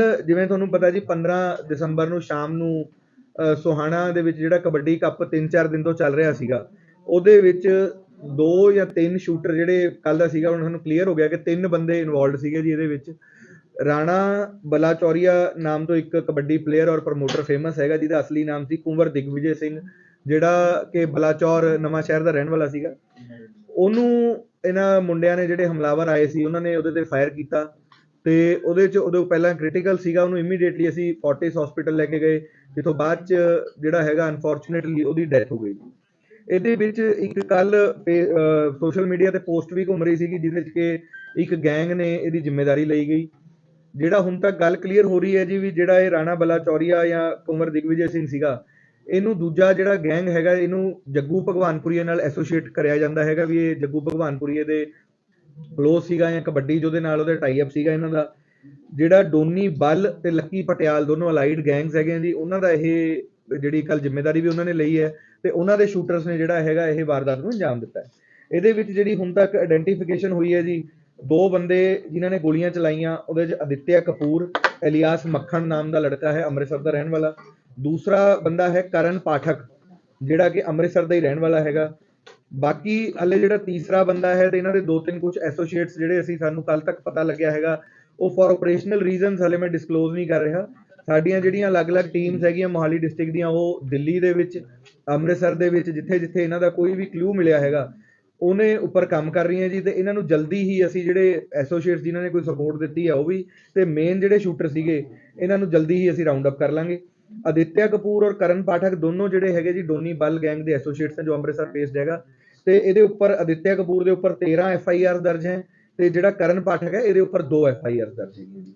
ਜਿਵੇਂ ਤੁਹਾਨੂੰ ਪਤਾ ਜੀ 15 ਦਸੰਬਰ ਨੂੰ ਸ਼ਾਮ ਨੂੰ ਸੋਹਾਣਾ ਦੇ ਵਿੱਚ ਜਿਹੜਾ ਕਬੱਡੀ ਕੱਪ 3-4 ਦਿਨ ਤੋਂ ਚੱਲ ਰਿਹਾ ਸੀਗਾ, ਉਹਦੇ ਵਿੱਚ ਦੋ ਜਾਂ ਤਿੰਨ ਸ਼ੂਟਰ ਜਿਹੜੇ ਕੱਲ ਦਾ ਸੀਗਾ, ਹੁਣ ਸਾਨੂੰ ਕਲੀਅਰ ਹੋ ਗਿਆ ਕਿ ਤਿੰਨ ਬੰਦੇ ਇਨਵੋਲਡ ਸੀਗੇ ਜੀ ਇਹਦੇ ਵਿੱਚ। ਰਾਣਾ ਬਲਾਚੌਰੀਆ ਨਾਮ ਤੋਂ ਇੱਕ ਕਬੱਡੀ ਪਲੇਅਰ ਔਰ ਪ੍ਰਮੋਟਰ ਫੇਮਸ ਹੈਗਾ, ਜਿਹਦਾ ਅਸਲੀ ਨਾਮ ਸੀ ਕੁੰਵਰ ਦਿਗਵਿਜੇ ਸਿੰਘ, ਜਿਹੜਾ ਕਿ ਬਲਾਚੌਰ ਨਵਾਂ ਸ਼ਹਿਰ ਦਾ ਰਹਿਣ ਵਾਲਾ ਸੀਗਾ। ਉਹਨੂੰ ਇਹਨਾਂ ਮੁੰਡਿਆਂ ਨੇ ਜਿਹੜੇ ਹਮਲਾਵਰ ਆਏ ਸੀ, ਉਹਨਾਂ ਨੇ ਉਹਦੇ ਤੇ ਫਾਇਰ ਕੀਤਾ। ਤੇ ਉਹਦੇ ਚ ਉਹਦੇ ਪਹਿਲਾਂ ਕ੍ਰਿਟੀਕਲ ਸੀਗਾ, ਉਹਨੂੰ ਇਮੀਡੀਏਟਲੀ ਅਸੀਂ ਫੋਰਟਿਸ ਹਸਪੀਟਲ ਲੈ ਕੇ ਗਏ, ਜਿੱਥੋਂ ਬਾਅਦ ਚ ਜਿਹੜਾ ਹੈਗਾ ਅਨਫੋਰਚੂਨੇਟਲੀ ਉਹਦੀ ਡੈਥ ਹੋ ਗਈ। ਇਹਦੇ ਵਿੱਚ ਇੱਕ ਕੱਲ ਸੋਸ਼ਲ ਮੀਡੀਆ ਤੇ ਪੋਸਟ ਵੀ ਘੁੰਮ ਰਹੀ ਸੀਗੀ, ਜਿਹਦੇ ਵਿੱਚ ਕਿ ਇੱਕ ਗੈਂਗ ਨੇ ਇਹਦੀ ਜ਼ਿੰਮੇਵਾਰੀ ਲਈ ਗਈ। ਜਿਹੜਾ ਹੁਣ ਤੱਕ ਗੱਲ ਕਲੀਅਰ ਹੋ ਰਹੀ ਹੈ ਜੀ, ਵੀ ਜਿਹੜਾ ਇਹ ਰਾਣਾ ਬਲਾ ਚੌਰੀਆ ਜਾਂ ਕੁੰਵਰ ਦਿਗਵਿਜੇ ਸਿੰਘ ਸੀਗਾ, ਇਹਨੂੰ ਦੂਜਾ ਜਿਹੜਾ ਗੈਂਗ ਹੈਗਾ, ਇਹਨੂੰ ਜੱਗੂ ਭਗਵਾਨਪੁਰੀਏ ਨਾਲ ਐਸੋਸੀਏਟ ਕਰਿਆ ਜਾਂਦਾ ਹੈਗਾ, ਵੀ ਇਹ ਜੱਗੂ ਭਗਵਾਨਪੁਰੀਏ ਦੇ ਕਲੋਜ਼ ਸੀਗਾ ਜਾਂ ਕਬੱਡੀ ਜਿਹਦੇ ਨਾਲ ਉਹਦੇ ਟਾਈ ਅਪ ਸੀਗਾ ਇਹਨਾਂ ਦਾ, ਜਿਹੜਾ ਡੋਨੀ ਬੱਲ ਤੇ ਲੱਕੀ ਪਟਿਆਲ ਦੋਨੋਂ ਅਲਾਈਡ ਗੈਂਗਸ ਹੈਗੇ ਜੀ, ਉਹਨਾਂ ਦਾ ਇਹ ਜਿਹੜੀ ਕੱਲ ਜ਼ਿੰਮੇਵਾਰੀ ਵੀ ਉਹਨਾਂ ਨੇ ਲਈ ਹੈ ਤੇ ਉਹਨਾਂ ਦੇ ਸ਼ੂਟਰਸ ਨੇ ਜਿਹੜਾ ਹੈਗਾ ਇਹ ਵਾਰਦਾਤ ਨੂੰ ਅੰਜਾਮ ਦਿੱਤਾ ਹੈ। ਇਹਦੇ ਵਿੱਚ ਜਿਹੜੀ ਹੁਣ ਤੱਕ ਆਇਡੈਂਟੀਫਿਕੇਸ਼ਨ ਹੋਈ ਹੈ ਜੀ, ਦੋ ਬੰਦੇ ਜਿਨ੍ਹਾਂ ਨੇ ਗੋਲੀਆਂ ਚਲਾਈਆਂ, ਉਹਦੇ ਵਿੱਚ ਅਦਿੱਤਿਆ ਕਪੂਰ ਇਲਿਆਸ ਮੱਖਣ ਨਾਮ ਦਾ ਲੜਕਾ ਹੈ, ਅੰਮ੍ਰਿਤਸਰ ਦਾ ਰਹਿਣ ਵਾਲਾ। ਦੂਸਰਾ ਬੰਦਾ ਹੈ ਕਰਨ ਪਾਠਕ, ਜਿਹੜਾ ਕਿ ਅੰਮ੍ਰਿਤਸਰ ਦਾ ਹੀ ਰਹਿਣ ਵਾਲਾ ਹੈਗਾ। ਬਾਕੀ ਹਲੇ ਜਿਹੜਾ ਤੀਸਰਾ ਬੰਦਾ ਹੈ ਤੇ ਇਹਨਾਂ ਦੇ ਦੋ ਤਿੰਨ ਕੁਝ ਐਸੋਸੀਏਟਸ ਜਿਹੜੇ ਅਸੀਂ ਸਾਨੂੰ ਕੱਲ ਤੱਕ ਪਤਾ ਲੱਗਿਆ ਹੈਗਾ, ਉਹ ਫॉर ਆਪਰੇਸ਼ਨਲ ਰੀਜ਼ਨਸ ਹਲੇ ਮੈਂ ਡਿਸਕਲੋਜ਼ ਨਹੀਂ ਕਰ ਰਿਹਾ। ਸਾਡੀਆਂ ਜਿਹੜੀਆਂ ਅਲੱਗ-ਅਲੱਗ ਟੀਮਸ ਹੈਗੀਆਂ ਮੋਹਾਲੀ ਡਿਸਟ੍ਰਿਕਟ ਦੀਆਂ, ਉਹ ਦਿੱਲੀ ਦੇ ਵਿੱਚ, ਅੰਮ੍ਰਿਤਸਰ ਦੇ ਵਿੱਚ, ਜਿੱਥੇ-ਜਿੱਥੇ ਇਹਨਾਂ ਦਾ ਕੋਈ ਵੀ ਕਲੂ ਮਿਲਿਆ ਹੈਗਾ, ਉਹਨੇ ਉੱਪਰ ਕੰਮ ਕਰ ਰਹੀਆਂ ਜੀ ਤੇ ਇਹਨਾਂ ਨੂੰ ਜਲਦੀ ਹੀ ਅਸੀਂ ਜਿਹੜੇ ਐਸੋਸੀਏਟਸ ਜਿਨ੍ਹਾਂ ਨੇ ਕੋਈ ਸਪੋਰਟ ਦਿੱਤੀ ਹੈ ਉਹ ਵੀ, ਤੇ ਮੇਨ ਜਿਹੜੇ ਸ਼ੂਟਰ ਸੀਗੇ, ਇਹਨਾਂ ਨੂੰ ਜਲਦੀ ਹੀ ਅਸੀਂ ਰਾਉਂਡ ਅਪ ਕਰ ਲਾਂਗੇ। ਅਦਿੱਤਿਆ ਕਪੂਰ ਔਰ ਕਰਨ ਪਾਠਕ ਦੋਨੋਂ ਜਿਹੜੇ ਹੈਗੇ ਜੀ, ਡੋਨੀ ਬਲ ਗੈਂਗ ਦੇ ਐਸੋਸੀਏਟਸ ਨੇ ਜੋ ਅੰਮ੍ਰਿਤਸਰ ਬੇਸਡ ਹੈਗਾ ਤੇ ਇਹਦੇ ਉੱਪਰ ਅਦਿੱਤਿਆ ਕਪੂਰ ਦੇ ਉੱਪਰ 13 ਐਫ ਆਈ ਆਰ ਦਰਜ ਹੈ ਤੇ ਜਿਹੜਾ ਕਰਨ ਪਾਠਕ ਹੈ, ਇਹਦੇ ਉੱਪਰ 2 ਐਫ ਆਈ ਆਰ ਦਰਜ ਹੈਗੀਆਂ ਜੀ।